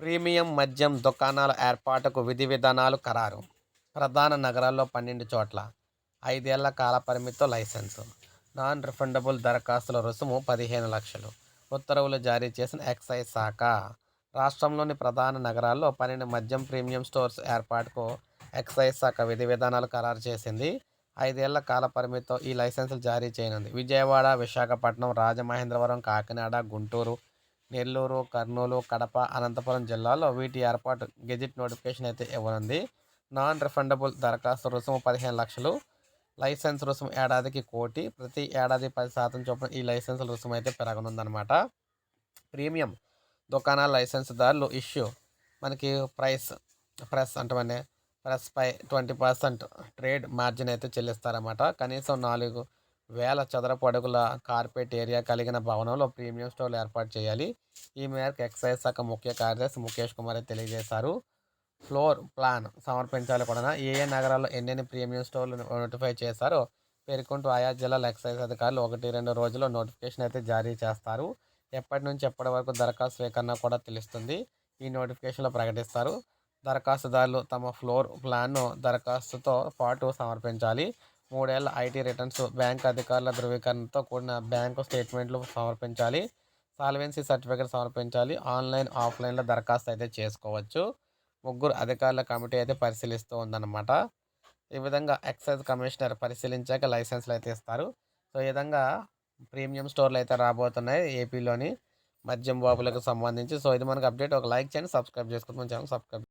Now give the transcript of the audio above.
Premium మద్యం దుకాణాల ఏర్పాటుకు విధి విధానాలు ఖరారు. ప్రధాన నగరాల్లో పన్నెండు చోట్ల ఐదేళ్ళ కాల పరిమితితో లైసెన్సు. నాన్ రిఫండబుల్ దరఖాస్తుల రుసుము పదిహేను లక్షలు. ఉత్తర్వులు జారీ చేసిన ఎక్సైజ్ శాఖ. రాష్ట్రంలోని ప్రధాన నగరాల్లో పన్నెండు మద్యం ప్రీమియం స్టోర్స్ ఏర్పాటుకు ఎక్సైజ్ శాఖ విధి విధానాలు ఖరారు చేసింది. ఐదేళ్ళ కాల పరిమితితో ఈ లైసెన్సులు జారీ చేయనుంది. విజయవాడ విశాఖపట్నం రాజమహేంద్రవరం కాకినాడ గుంటూరు నెల్లూరు కర్నూలు కడప అనంతపురం జిల్లాలో వీటి ఏర్పాటు గెజిట్ నోటిఫికేషన్ అయితే ఇవ్వనుంది. నాన్ రిఫండబుల్ దరఖాస్తు రుసుము పదిహేను లక్షలు లైసెన్స్ రుసుము ఏడాదికి కోటి ప్రతి ఏడాది పది శాతం చొప్పున ఈ లైసెన్స్ రుసుము అయితే పెరగనుందనమాట ప్రీమియం దుకాణాల లైసెన్స్దారులు ఇష్యూ మనకి ప్రైస్ ప్రెస్ అంటే ప్రెస్పై ట్వంటీ పర్సెంట్ ట్రేడ్ మార్జిన్ అయితే చెల్లిస్తారన్నమాట. కనీసం నాలుగు వేల చదరపు అడుగుల కార్పెట్ ఏరియా కలిగిన భవనంలో ప్రీమియం స్టోర్లు ఏర్పాటు చేయాలి. ఈ మేరకు ఎక్సైజ్ శాఖ ముఖ్య కార్యదర్శి ముఖేష్ కుమార్ తెలియజేశారు. ఫ్లోర్ ప్లాన్ సమర్పించాలి కూడా. ఏ ఏ నగరాల్లో ఎన్నెన్ని ప్రీమియం స్టోర్లు నోటిఫై చేశారో పేర్కొంటూ ఆయా జిల్లాల ఎక్సైజ్ అధికారులు ఒకటి రెండు రోజుల్లో నోటిఫికేషన్ అయితే జారీ చేస్తారు. ఎప్పటి నుంచి ఎప్పటి వరకు దరఖాస్తు స్వీకరణ కూడా తెలుస్తుంది. ఈ నోటిఫికేషన్లో ప్రకటిస్తారు. దరఖాస్తుదారులు తమ ఫ్లోర్ ప్లాన్ను దరఖాస్తుతో పాటు సమర్పించాలి. మూడేళ్ళ ఐటీ రిటర్న్స్ బ్యాంక్ అధికారుల ధృవీకరణతో కూడిన బ్యాంకు స్టేట్మెంట్లు సమర్పించాలి. సాల్వెన్సీ సర్టిఫికేట్ సమర్పించాలి. ఆన్లైన్ ఆఫ్లైన్లో దరఖాస్తు అయితే చేసుకోవచ్చు. ముగ్గురు అధికారుల కమిటీ అయితే పరిశీలిస్తూ ఉందన్నమాట. ఈ విధంగా ఎక్సైజ్ కమిషనర్ పరిశీలించాక లైసెన్స్లు అయితే ఇస్తారు. సో ఈ విధంగా ప్రీమియం స్టోర్లు అయితే రాబోతున్నాయి ఏపీలోని మద్యం బాబులకు సంబంధించి. సో ఇది మనకు అప్డేట్. ఒక లైక్ చేయండి సబ్స్క్రైబ్ చేసుకుంటాం ఛానల్ సబ్స్క్రైబ్